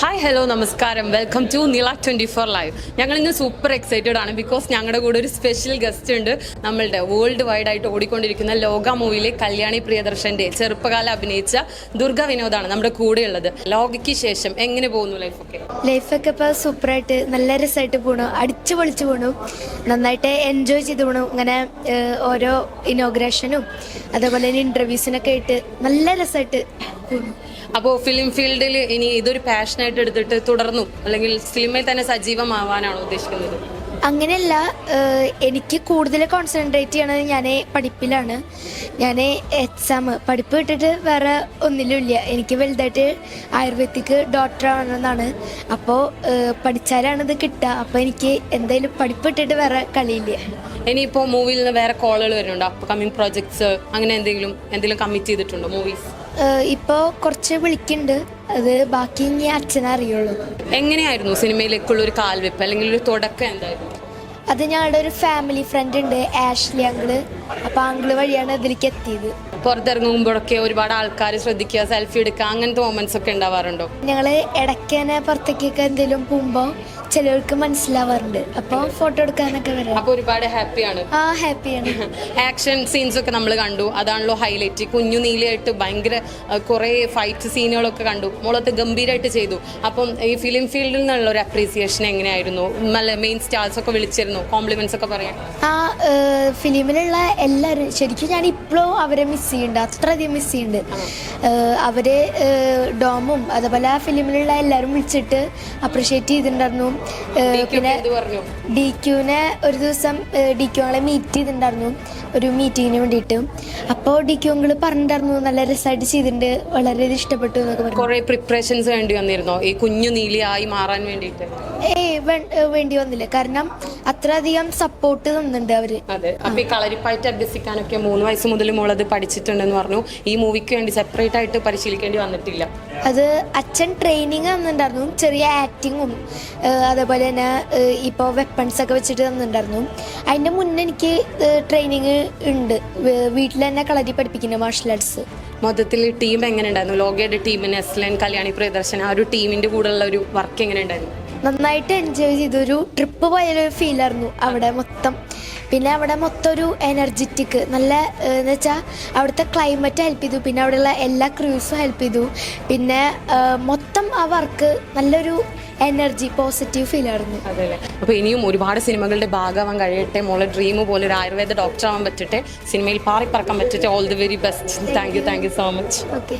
Hi hello നമസ്കാരം. Welcome to Nila twenty four live ഞങ്ങൾ ഇന്ന് സൂപ്പർ എക്സൈറ്റഡ് ആണ് ബിക്കോസ് ഞങ്ങളുടെ കൂടെ ഒരു സ്പെഷ്യൽ ഗസ്റ്റ് ഉണ്ട്. നമ്മളുടെ വേൾഡ് വൈഡ് ആയിട്ട് ഓടിക്കൊണ്ടിരിക്കുന്ന ലോക മൂവിയിലെ കല്യാണി പ്രിയദർശന്റെ ചെറുപ്പകാലം അഭിനയിച്ച ദുർഗ വിനോദാണ് നമ്മുടെ കൂടെയുള്ളത് ലോകയ്ക്ക് ശേഷം എങ്ങനെ പോകുന്നു ലൈഫൊക്കെ ലൈഫൊക്കെ ഇപ്പോൾ സൂപ്പറായിട്ട് നല്ല രസമായിട്ട് പോണു. അടിച്ചു പൊളിച്ചു പോണു. നന്നായിട്ട് എൻജോയ് ചെയ്ത് പോണു. ഇങ്ങനെ ഓരോ ഇനോഗ്രേഷനും അതേപോലെ തന്നെ ഇന്റർവ്യൂസിനൊക്കെ ആയിട്ട് നല്ല രസമായിട്ട് അപ്പോൾ ഫിലിം ഫീൽഡിൽ ഇനി ഇതൊരു പാഷനായിട്ട് എടുത്തിട്ട് തുടർന്നു അല്ലെങ്കിൽ സിനിമയിൽ തന്നെ സജീവമാവാനാണോ ഉദ്ദേശിക്കുന്നത്? അങ്ങനെയല്ല എനിക്ക് കൂടുതൽ കോൺസെൻട്രേറ്റ് ചെയ്യണത് ഞാൻ പഠിപ്പിലാണ്. ഞാൻ എക്സാം പഠിപ്പ് വിട്ടിട്ട് വേറെ ഒന്നിലുമില്ല എനിക്ക് വലുതായിട്ട് ആയുർവേദിക് ഡോക്ടർ ആവണമെന്നാണ്. അപ്പോൾ പഠിച്ചാലാണ് ഇത് കിട്ടുക. അപ്പോൾ എനിക്ക് എന്തായാലും പഠിപ്പ് ഇട്ടിട്ട് വേറെ കളിയില്ല. ഇനിയിപ്പോൾ മൂവിയിൽ നിന്ന് വേറെ കോളുകൾ വരുന്നുണ്ടോ? കമ്മിങ് പ്രോജക്ട്സ് അങ്ങനെ എന്തെങ്കിലും എന്തെങ്കിലും കമ്മിറ്റ് ചെയ്തിട്ടുണ്ടോ മൂവീസ് ഇപ്പോൾ കുറച്ച് വിളിക്കുന്നുണ്ട്. അത് ബാക്കി ഇനി അച്ഛനെ അറിയുള്ളൂ. എങ്ങനെയായിരുന്നു സിനിമയിലേക്കുള്ള ഒരു കാൽവെപ്പ് അല്ലെങ്കിൽ ഒരു തുടക്കം എന്തായിരുന്നു? അത് ഞങ്ങളുടെ ഒരു ഫാമിലി ഫ്രണ്ട് ഉണ്ട് ആഷ്ലി അങ്കിൾ അപ്പൊ അങ്കിൾ വഴിയാണ് ഇതിലേക്ക് എത്തിയത്. പുറത്തിറങ്ങുമ്പോഴൊക്കെ ഒരുപാട് ആൾക്കാർ ശ്രദ്ധിക്കുക സെൽഫി എടുക്കുക അങ്ങനത്തെ മൊമെന്റ്സ് ഒക്കെ ഉണ്ടാവാറുണ്ടോ? ഞങ്ങൾ ഇടയ്ക്ക് തന്നെ പുറത്തേക്കൊക്കെ എന്തെങ്കിലും പോകുമ്പോൾ ചിലർക്ക് മനസ്സിലാവാറുണ്ട്. അപ്പോൾ ഫോട്ടോ എടുക്കാനൊക്കെ വരാം. അപ്പൊ ഒരുപാട് ഹാപ്പിയാണ്. ആ ഹാപ്പിയാണ്. ആക്ഷൻ സീൻസ് ഒക്കെ നമ്മൾ കണ്ടു. അതാണല്ലോ ഹൈലൈറ്റ് കുഞ്ഞു നീലയായിട്ട് ഭയങ്കര കുറെ ഫൈറ്റ് സീനുകളൊക്കെ കണ്ടു. മോളത്ത് ഗംഭീരമായിട്ട് ചെയ്തു. അപ്പം ഈ ഫിലിം ഫീൽഡിൽ നിന്നുള്ള ഒരു അപ്രീസിയേഷൻ എങ്ങനെയായിരുന്നു? നല്ല മെയിൻ സ്റ്റാർസ് ഒക്കെ വിളിച്ചിരുന്നു. കോംപ്ലിമെന്റ്സ് ഒക്കെ പറയാൻ. ആ ഫിലിമിലുള്ള എല്ലാവരും ശരിക്കും ഞാൻ ഇപ്പോഴും അവരെ മിസ് ചെയ്യുന്നുണ്ട് അത്രയധികം മിസ് ചെയ്യുന്നുണ്ട് അവരെ ഡോമും അതുപോലെ ആ ഫിലിമിലുള്ള എല്ലാവരും വിളിച്ചിട്ട് അപ്രിഷ്യേറ്റ് ചെയ്തിട്ടുണ്ടായിരുന്നു. പിന്നെ ഡി ക്യൂനെ ഒരു ദിവസം ഡി ക്യൂങ്ങളെ മീറ്റ് ചെയ്തിട്ടുണ്ടായിരുന്നു. ഒരു മീറ്റിങ്ങിന് വേണ്ടിയിട്ട്. അപ്പോൾ ഡി ക്യൂങ്ങൾ പറഞ്ഞിട്ടുണ്ടായിരുന്നു നല്ല രസമായിട്ട് ചെയ്തിട്ടുണ്ട് വളരെ ഇഷ്ടപ്പെട്ടു എന്നൊക്കെ പറഞ്ഞു. കുറേ പ്രിപ്പറേഷൻസ് വേണ്ടി വന്നിരുന്നോ? ഈ കുഞ്ഞു നീലിയായി മാറാൻ വേണ്ടിയിട്ട്? ഏയ് വേണ്ടി വന്നില്ല. കാരണം അത്രയധികം സപ്പോർട്ട് തന്നിട്ടുണ്ട് അവർ. അതെ. അപ്പൊ ഈ കളരിപ്പായിട്ട് അഭ്യസിക്കാനൊക്കെ മൂന്ന് വയസ്സ് മുതൽ മുളത് പഠിച്ചിട്ടുണ്ടെന്ന് പറഞ്ഞു. ഈ മൂവിക്ക് വേണ്ടി സെപ്പറേറ്റ് ആയിട്ട് പരിശീലിക്കേണ്ടി വന്നിട്ടില്ല. അത് അച്ഛൻ ട്രെയിനിങ് തന്നിട്ടുണ്ടായിരുന്നു. ചെറിയ ആക്ടിങ്ങും അതേപോലെ തന്നെ ഇപ്പോൾ വെപ്പൺസ് ഒക്കെ വെച്ചിട്ട് തന്നിട്ടുണ്ടായിരുന്നു. അതിന്റെ മുന്നേ എനിക്ക് ട്രെയിനിങ് ഉണ്ട്. വീട്ടിൽ തന്നെ കളരി പഠിപ്പിക്കുന്ന മാർഷൽ ആർട്സ് മൊത്തത്തിൽ ടീം എങ്ങനെ ഉണ്ടായിരുന്നു? ലോകയുടെ ടീമിന് എസ്ലൻ കല്യാണി പ്രിയദർശൻ ആ ഒരു ടീമിന്റെ കൂടെയുള്ള ഒരു വർക്ക് എങ്ങനെ ഉണ്ടായിരുന്നു? നന്നായിട്ട് എൻജോയ് ചെയ്തൊരു ഒരു ട്രിപ്പ് പോയൊരു ഫീലായിരുന്നു അവിടെ മൊത്തം. പിന്നെ അവിടെ മൊത്തം ഒരു എനർജറ്റിക് നല്ല എന്ന് വെച്ചാൽ അവിടുത്തെ ക്ലൈമറ്റ് ഹെൽപ്പ് ചെയ്തു. പിന്നെ അവിടെയുള്ള എല്ലാ ക്രൂസും ഹെൽപ്പ് ചെയ്തു. പിന്നെ മൊത്തം ആ വർക്ക് നല്ലൊരു എനർജി പോസിറ്റീവ് ഫീൽ ആയിരുന്നു. അതല്ലേ? അപ്പൊ ഇനിയും ഒരുപാട് സിനിമകളുടെ ഭാഗമാവാൻ കഴിയട്ടെ. മോളെ ഡ്രീം പോലെ ഒരു ആയുർവേദ ഡോക്ടർ ആവാൻ പറ്റട്ടെ. സിനിമയിൽ പാറി പറക്കാൻ പറ്റട്ടെ. All the very best thank you thank you so much okay